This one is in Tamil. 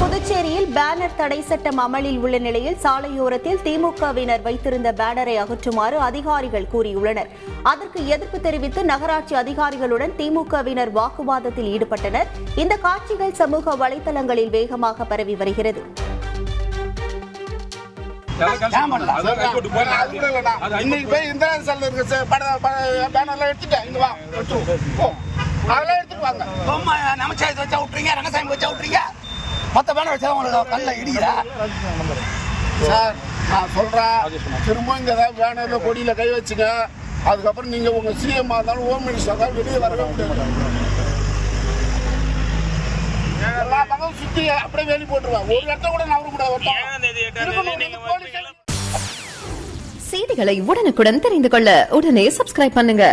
புதுச்சேரியில் பேனர் தடை சட்டம் அமலில் உள்ள நிலையில் சாலையோரத்தில் திமுகவினர் வைத்திருந்த பேனரை அகற்றுமாறு அதிகாரிகள் கூறியுள்ளனர் அதற்கு எதிர்ப்பு தெரிவித்து நகராட்சி அதிகாரிகளுடன் திமுகவினர் வாக்குவாதத்தில் ஈடுபட்டனர் இந்த காட்சிகள் சமூக வலைதளங்களில் வேகமாக பரவி வருகிறது இன்னைக்கு போய் இந்திரா செல்ல இருக்க ச- எடுத்துட்டேன். இங்க வா, அதெல்லாம் எடுத்துட்டு வாங்க. சும்மா நமச்சாயத்தை வச்சா விட்டுறீங்க ரங்கசாமி வச்சா விட்டுறீங்க மொத்த பேனர் வச்சா உங்களுக்கு கல்ல இடிக்கிறா சார், நான் சொல்றேன், திரும்ப இங்க ஏதாவது பேனர்ல, கொடியில கை வச்சுங்க. அதுக்கப்புறம் நீங்க உங்க சிஎம் இருந்தாலும் ஹோம் மினிஸ்டர் இருந்தாலும் வெளியே வரவே முடியாது எல்லா பக்கம் சுத்தி அப்படியே வேலி போட்டுருவேன் ஒரு இடத்த கூட நவர வந்து செய்திகளை உடனுக்குடன் தெரிந்து கொள்ள உடனே சப்ஸ்கிரைப் பண்ணுங்க.